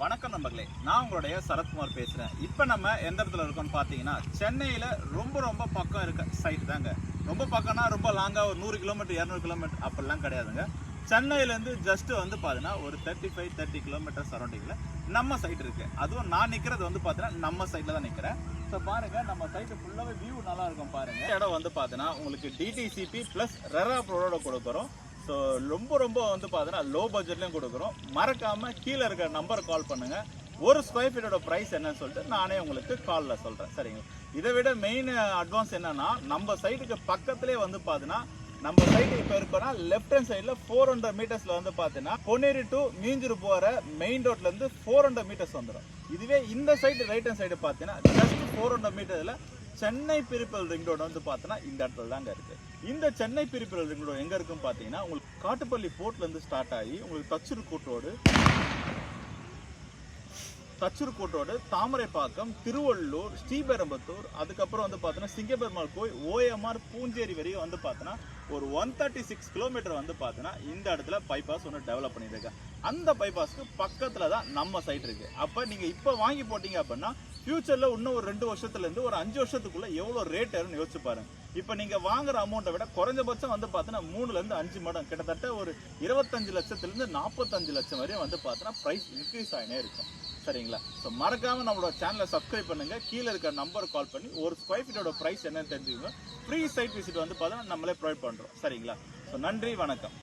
வணக்கம் நண்பர்களே நான் உங்களுடைய சரத்குமார் பேசுகிறேன் இப்போ நம்ம எந்த இடத்துல இருக்கோம்னு பார்த்தீங்கன்னா சென்னையில் ரொம்ப ரொம்ப பக்கம் இருக்க சைட் தாங்க. ரொம்ப பக்கம்னா ரொம்ப லாங்காக ஒரு நூறு கிலோமீட்டர் இரநூறு கிலோமீட்டர் அப்படிலாம் கிடையாதுங்க. சென்னையிலேருந்து ஜஸ்ட்டு வந்து பார்த்தீங்கன்னா ஒரு தேர்ட்டி ஃபைவ் தேர்ட்டி கிலோமீட்டர் சரௌண்டிங்கில் நம்ம சைட் இருக்குது அதுவும் நான் நிற்கிறது வந்து பார்த்தீங்கன்னா நம்ம சைட்டில் தான் நிற்கிறேன் ஸோ பாருங்கள் நம்ம சைட்டு ஃபுல்லாகவே வியூ நல்லா இருக்கும் பாருங்கள் இடம் வந்து பார்த்தீங்கன்னா உங்களுக்கு டிடிசிபி ப்ளஸ் ரெரா ப்ரோடோட கொடுக்குறோம். ஸோ ரொம்ப ரொம்ப வந்து பார்த்தீங்கன்னா லோ பட்ஜெட்லேயும் கொடுக்குறோம். மறக்காமல் கீழே இருக்கிற நம்பர் கால் பண்ணுங்கள் ஒரு ஸ்கொயர் ஃபீட்டோட ப்ரைஸ் என்னன்னு சொல்லிட்டு நானே உங்களுக்கு காலில் சொல்கிறேன் சரிங்களா? இதை விட மெயின் அட்வான்ஸ் என்னென்னா நம்ம சைட்டுக்கு பக்கத்துலேயே வந்து பார்த்தீங்கன்னா நம்ம சைடு இப்போ இருக்கோம்னா லெஃப்ட் ஹேண்ட் சைடில் ஃபோர் ஹண்ட்ரட் மீட்டர்ஸில் வந்து பார்த்தீங்கன்னா பொன்னேரி டு மீஞ்சூர் போகிற மெயின் ரோட்லேருந்து ஃபோர் ஹண்ட்ரட் மீட்டர்ஸ் வந்துடும் இதுவே இந்த சைடு ரைட் ஹேண்ட் சைடு பார்த்தீங்கன்னா ஜஸ்ட் ஃபோர் ஹண்ட்ரட் மீட்டரில் சென்னை பிரிப்பல் ரிங் ரோடு வந்து பார்த்தீங்கன்னா இந்த இடத்துல தாங்க இருக்குது இந்த சென்னை பிரிப்பல் ரிங் ரோடு எங்கே இருக்குன்னு பார்த்தீங்கன்னா உங்களுக்கு காட்டுப்பள்ளி போர்ட்லேருந்து ஸ்டார்ட் ஆகி உங்களுக்கு தச்சூர் கூட்டோடு தச்சூர் தாமரைப்பாக்கம் திருவள்ளூர் ஸ்ரீபெரம்பத்தூர் அதுக்கப்புறம் வந்து பார்த்தீங்கன்னா சிங்கப்பெருமாள் கோயில் ஓஎம்ஆர் பூஞ்சேரி வரையும் வந்து பார்த்தீங்கன்னா ஒரு ஒன் தேர்ட்டி சிக்ஸ் கிலோமீட்டர் வந்து பார்த்தீங்கன்னா இந்த இடத்துல பைபாஸ் ஒன்று டெவலப் பண்ணியிருக்கேன் அந்த பைபாஸ்க்கு பக்கத்தில் தான் நம்ம சைட் இருக்குது அப்போ நீங்கள் இப்போ வாங்கி போட்டீங்க அப்படின்னா ஃப்யூச்சரில் இன்னும் ஒரு ரெண்டு வருஷத்துலேருந்து ஒரு அஞ்சு வருஷத்துக்குள்ளே எவ்வளோ ரேட் ஏறும்னு யோசிச்சு பாருங்க. இப்போ நீங்கள் வாங்குற அமௌண்ட்டை விட குறைஞ்சபட்சம் வந்து பார்த்தீங்கன்னா மூணுலேருந்து அஞ்சு மடம் கிட்டத்தட்ட ஒரு இருபத்தஞ்சு லட்சத்துலேருந்து நாற்பத்தஞ்சு லட்சம் வரையும் வந்து பார்த்தீங்கன்னா ப்ரைஸ் இன்க்ரீஸ் ஆகினே இருக்கும். சரிங்களா? ஸோ மறக்காமல் நம்மளோட சேனலை சப்ஸ்கிரைப் பண்ணுங்க. கீழே இருக்கிற நம்பர் கால் பண்ணி ஒரு ஸ்கொயர் ஃபீட்டோட ப்ரைஸ் என்னன்னு தெரிஞ்சுக்கோங்க. ஃப்ரீ சைட் விசிட் வந்து பார்த்தோன்னா நம்மளே ப்ரொவைட் பண்ணுறோம் சரிங்களா? ஸோ நன்றி வணக்கம்.